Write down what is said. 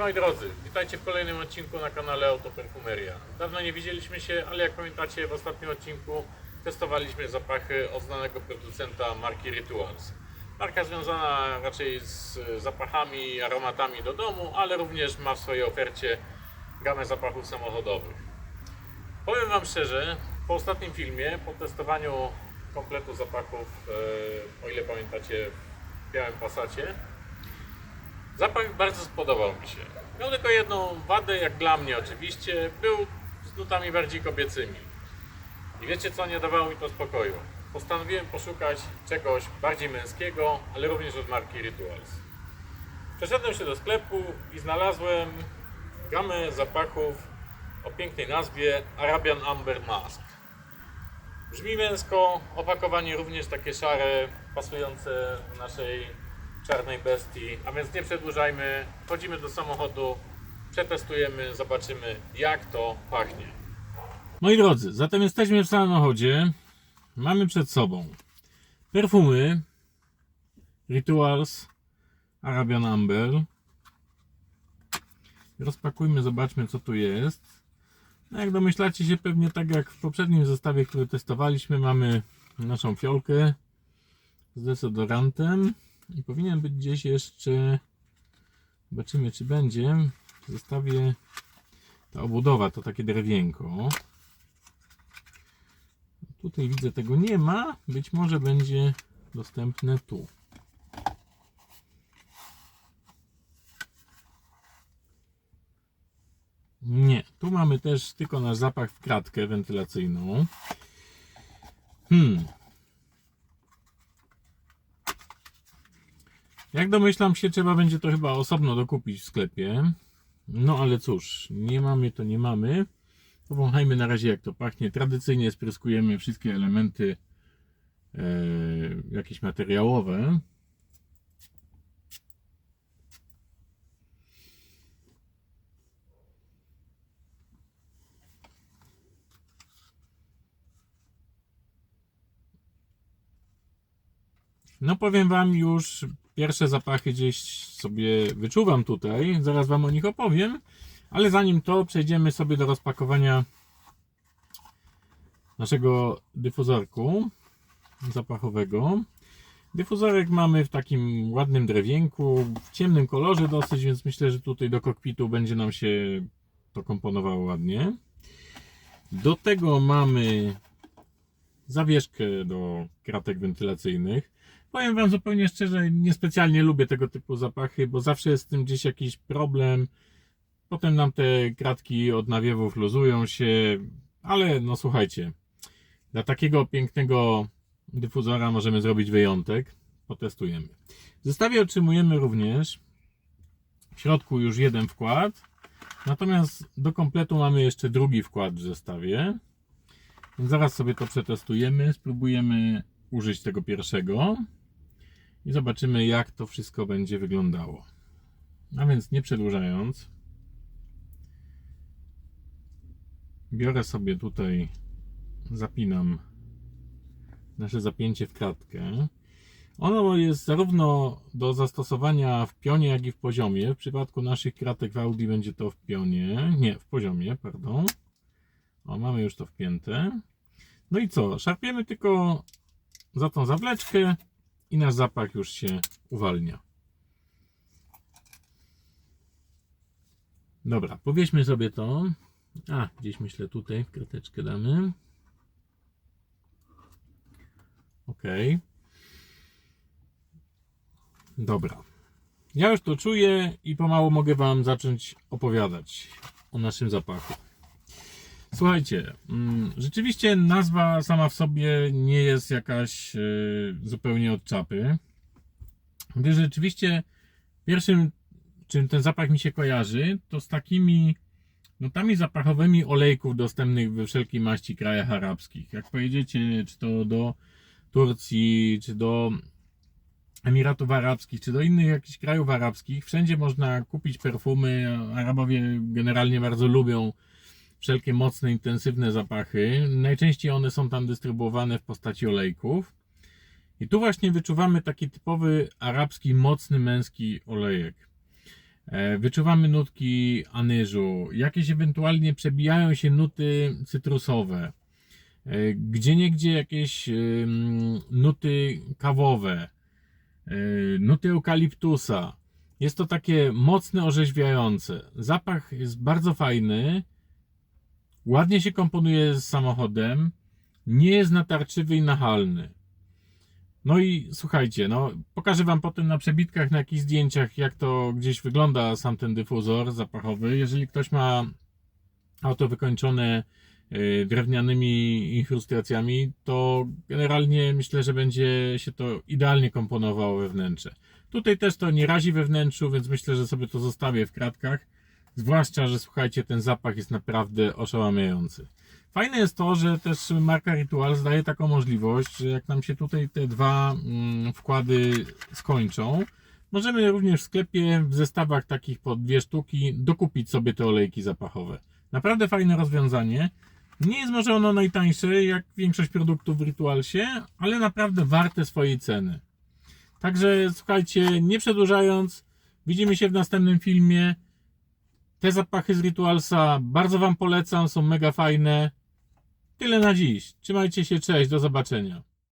moi drodzy, witajcie w kolejnym odcinku na kanale Autoperfumeria. Dawno nie widzieliśmy się, ale jak pamiętacie w ostatnim odcinku testowaliśmy zapachy od znanego producenta marki Rituals. Marka związana raczej z zapachami aromatami do domu, ale również ma w swojej ofercie gamę zapachów samochodowych. Powiem Wam szczerze, po ostatnim filmie, po testowaniu kompletu zapachów, e, o ile pamiętacie, w białym pasacie, Zapach bardzo spodobał mi się. Miał tylko jedną wadę, jak dla mnie oczywiście. Był z nutami bardziej kobiecymi. I wiecie co, nie dawało mi to spokoju. Postanowiłem poszukać czegoś bardziej męskiego, ale również od marki Rituals. Przeszedłem się do sklepu i znalazłem gamę zapachów o pięknej nazwie Arabian Amber Mask. Brzmi męsko, opakowanie również takie szare, pasujące do naszej czarnej bestii. A więc nie przedłużajmy, wchodzimy do samochodu, przetestujemy, zobaczymy jak to pachnie. Moi drodzy, zatem jesteśmy w samochodzie. Mamy przed sobą perfumy Rituals Arabian Amber. Rozpakujmy, zobaczmy co tu jest. No jak domyślacie się pewnie tak jak w poprzednim zestawie, który testowaliśmy, mamy naszą fiolkę z desodorantem i powinien być gdzieś jeszcze zobaczymy czy będzie. W zestawie ta obudowa to takie drewienko. Tutaj widzę tego nie ma. Być może będzie dostępne tu. Nie, tu mamy też tylko nasz zapach w kratkę wentylacyjną. Hmm Jak domyślam się, trzeba będzie to chyba osobno dokupić w sklepie. No ale cóż, nie mamy to nie mamy. Powąchajmy na razie jak to pachnie. Tradycyjnie spryskujemy wszystkie elementy e, jakieś materiałowe. No powiem Wam już, pierwsze zapachy gdzieś sobie wyczuwam tutaj, zaraz Wam o nich opowiem, ale zanim to przejdziemy sobie do rozpakowania naszego dyfuzorku zapachowego. Dyfuzorek mamy w takim ładnym drewienku, w ciemnym kolorze dosyć, więc myślę, że tutaj do kokpitu będzie nam się to komponowało ładnie. Do tego mamy zawieszkę do kratek wentylacyjnych. Powiem Wam zupełnie szczerze, niespecjalnie lubię tego typu zapachy, bo zawsze jest z tym gdzieś jakiś problem. Potem nam te kratki od nawiewów luzują się, ale no słuchajcie, dla takiego pięknego dyfuzora możemy zrobić wyjątek. Potestujemy. W zestawie otrzymujemy również w środku już jeden wkład, natomiast do kompletu mamy jeszcze drugi wkład w zestawie. Więc zaraz sobie to przetestujemy, spróbujemy użyć tego pierwszego i zobaczymy jak to wszystko będzie wyglądało. A więc nie przedłużając, biorę sobie tutaj, zapinam nasze zapięcie w kratkę. Ono jest zarówno do zastosowania w pionie, jak i w poziomie. W przypadku naszych kratek w Audi będzie to w pionie, nie, w poziomie, pardon. O, mamy już to wpięte. No i co? Szarpiemy tylko za tą zawleczkę i nasz zapach już się uwalnia. Dobra, powieźmy sobie to. A, gdzieś myślę tutaj w krateczkę damy. Ok. Dobra. Ja już to czuję i pomału mogę Wam zacząć opowiadać o naszym zapachu. Słuchajcie, mm, rzeczywiście nazwa sama w sobie nie jest jakaś e, zupełnie od czapy. Gdyż rzeczywiście pierwszym, czym ten zapach mi się kojarzy, to z takimi nutami zapachowymi olejków dostępnych we wszelkiej maści krajach arabskich. Jak pojedziecie, czy to do Turcji, czy do Emiratów Arabskich, czy do innych jakichś krajów arabskich, wszędzie można kupić perfumy. Arabowie generalnie bardzo lubią wszelkie mocne, intensywne zapachy. Najczęściej one są tam dystrybuowane w postaci olejków. I tu właśnie wyczuwamy taki typowy arabski, mocny, męski olejek. E, Wyczuwamy nutki anyżu, jakieś ewentualnie przebijają się nuty cytrusowe, e, gdzie niegdzie jakieś nuty kawowe, e, nuty eukaliptusa. Jest to takie mocne, orzeźwiające. Zapach jest bardzo fajny, ładnie się komponuje z samochodem, nie jest natarczywy i nachalny. No i słuchajcie, no pokażę wam potem na przebitkach, na jakichś zdjęciach, jak to gdzieś wygląda sam ten dyfuzor zapachowy. Jeżeli ktoś ma auto wykończone y, drewnianymi inkrustracjami, to generalnie myślę, że będzie się to idealnie komponowało we wnętrze. Tutaj też to nie razi we wnętrzu, więc myślę, że sobie to zostawię w kratkach. Zwłaszcza, że słuchajcie, ten zapach jest naprawdę oszałamiający. Fajne jest to, że też marka Rituals daje taką możliwość, że jak nam się tutaj te dwa mm, wkłady skończą, możemy również w sklepie w zestawach takich po dwie sztuki dokupić sobie te olejki zapachowe. Naprawdę fajne rozwiązanie. Nie jest może ono najtańsze, jak większość produktów w Ritualsie, ale naprawdę warte swojej ceny. Także słuchajcie, nie przedłużając, widzimy się w następnym filmie. Te zapachy z Ritualsa bardzo Wam polecam, są mega fajne. Tyle na dziś. Trzymajcie się, cześć, do zobaczenia.